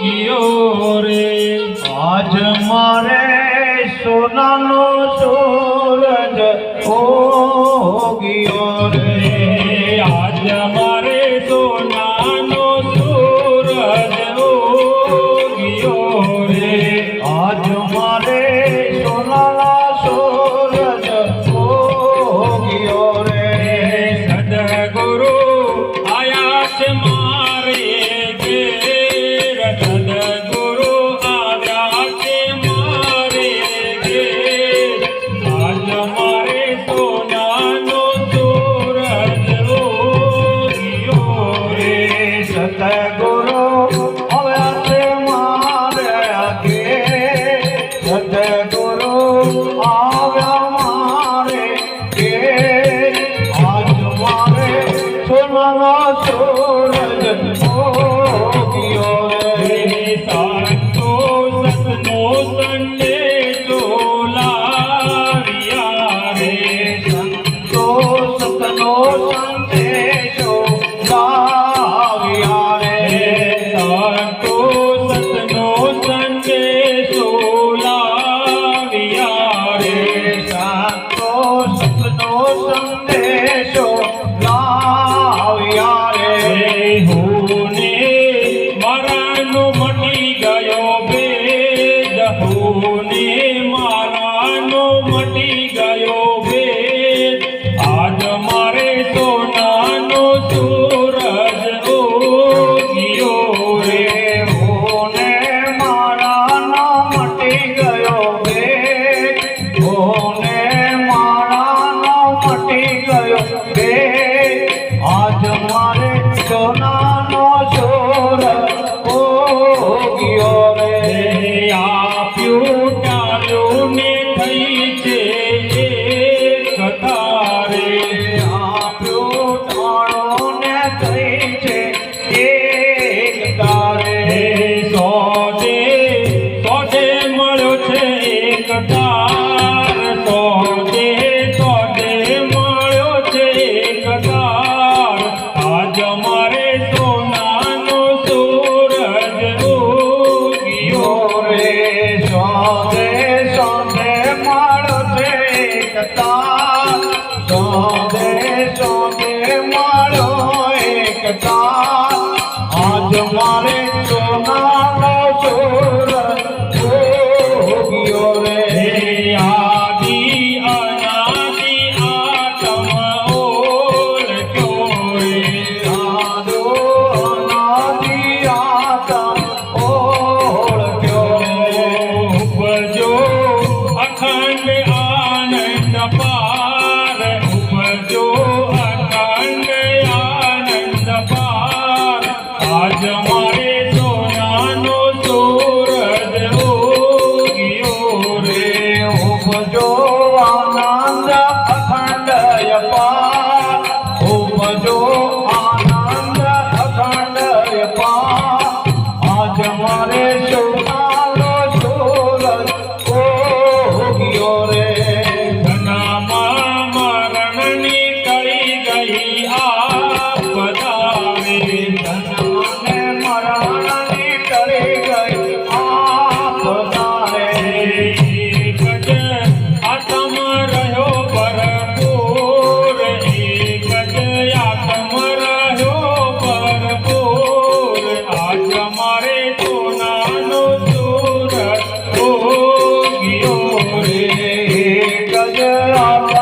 ગયો રે આજ મારે સોનાનો સૂરજ ઓ ગયો no શકતા આજ મારે સોનાનો ચોર ભોગ્યો રે આદિ અનાદિ આતમ ઓર ચોરે સાધો અનાદિ આતમ ઓર ચોરે આનંદ પા Major. Yeah, yeah, yeah.